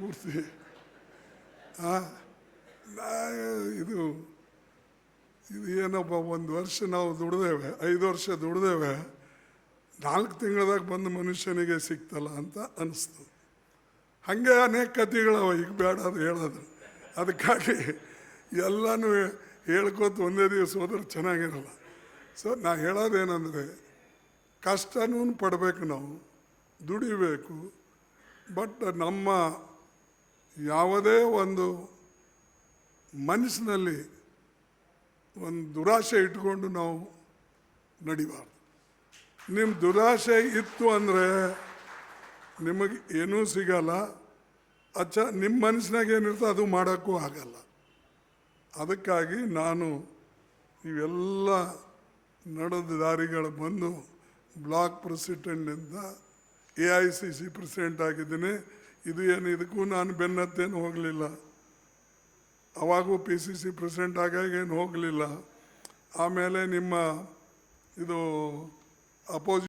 ಪೂರ್ತಿ ಇದು ಇದು ಏನಪ್ಪ, ಒಂದು ವರ್ಷ ನಾವು ದುಡ್ದೇವೆ, ಐದು ವರ್ಷ ದುಡ್ದೇವೆ, ನಾಲ್ಕು ತಿಂಗಳದಾಗ ಬಂದು ಮನುಷ್ಯನಿಗೆ ಸಿಕ್ತಲ್ಲ ಅಂತ ಅನಿಸ್ತು. ಹಾಗೆ ಅನೇಕ ಕತೆಗಳವ ಈಗ ಬೇಡ ಅದು ಹೇಳೋದು. ಅದಕ್ಕಾಗಿ ಎಲ್ಲನೂ ಹೇಳ್ಕೊತ ಒಂದೇ ದಿವಸ ಹೋದ್ರೆ ಚೆನ್ನಾಗಿರಲ್ಲ. ಸೊ ನಾ ಹೇಳೋದೇನೆಂದರೆ ಕಷ್ಟನೂ ಪಡಬೇಕು ನಾವು, ದುಡಿಬೇಕು, ಬಟ್ ನಮ್ಮ ಯಾವುದೇ ಒಂದು ಮನಸ್ಸಿನಲ್ಲಿ ಒಂದು ದುರಾಶೆ ಇಟ್ಕೊಂಡು ನಾವು ನಡಿಬಾರ್ದು. ನಿಮ್ಮ ದುರಾಶೆ ಇತ್ತು ಅಂದರೆ ನಿಮಗೆ ಏನೂ ಸಿಗಲ್ಲ. ಅಚ್ಚ ನಿಮ್ಮ ಮನಸ್ಸಿನಾಗ ಏನಿರ್ತೋ ಅದು ಮಾಡೋಕ್ಕೂ ಆಗಲ್ಲ. ಅದಕ್ಕಾಗಿ ನಾನು ಇವೆಲ್ಲ ನಡೆದ ದಾರಿಗಳು ಬಂದು block ಪ್ರೆಸಿಡೆಂಟಿಂದ A I C C president ಆಗಿದ್ದೀನಿ. ಇದು ಏನು? ಇದಕ್ಕೂ ನಾನು ಬೆನ್ನತ್ತೇನು ಹೋಗಲಿಲ್ಲ. ಅವಾಗೂ ಪಿ ಸಿ ಸಿ ಪ್ರೆಸಿಡೆಂಟ್ ಆಗಾಗ ಹೋಗಲಿಲ್ಲ. ಆಮೇಲೆ ನಿಮ್ಮ ಇದು ಅಪೋಸಿ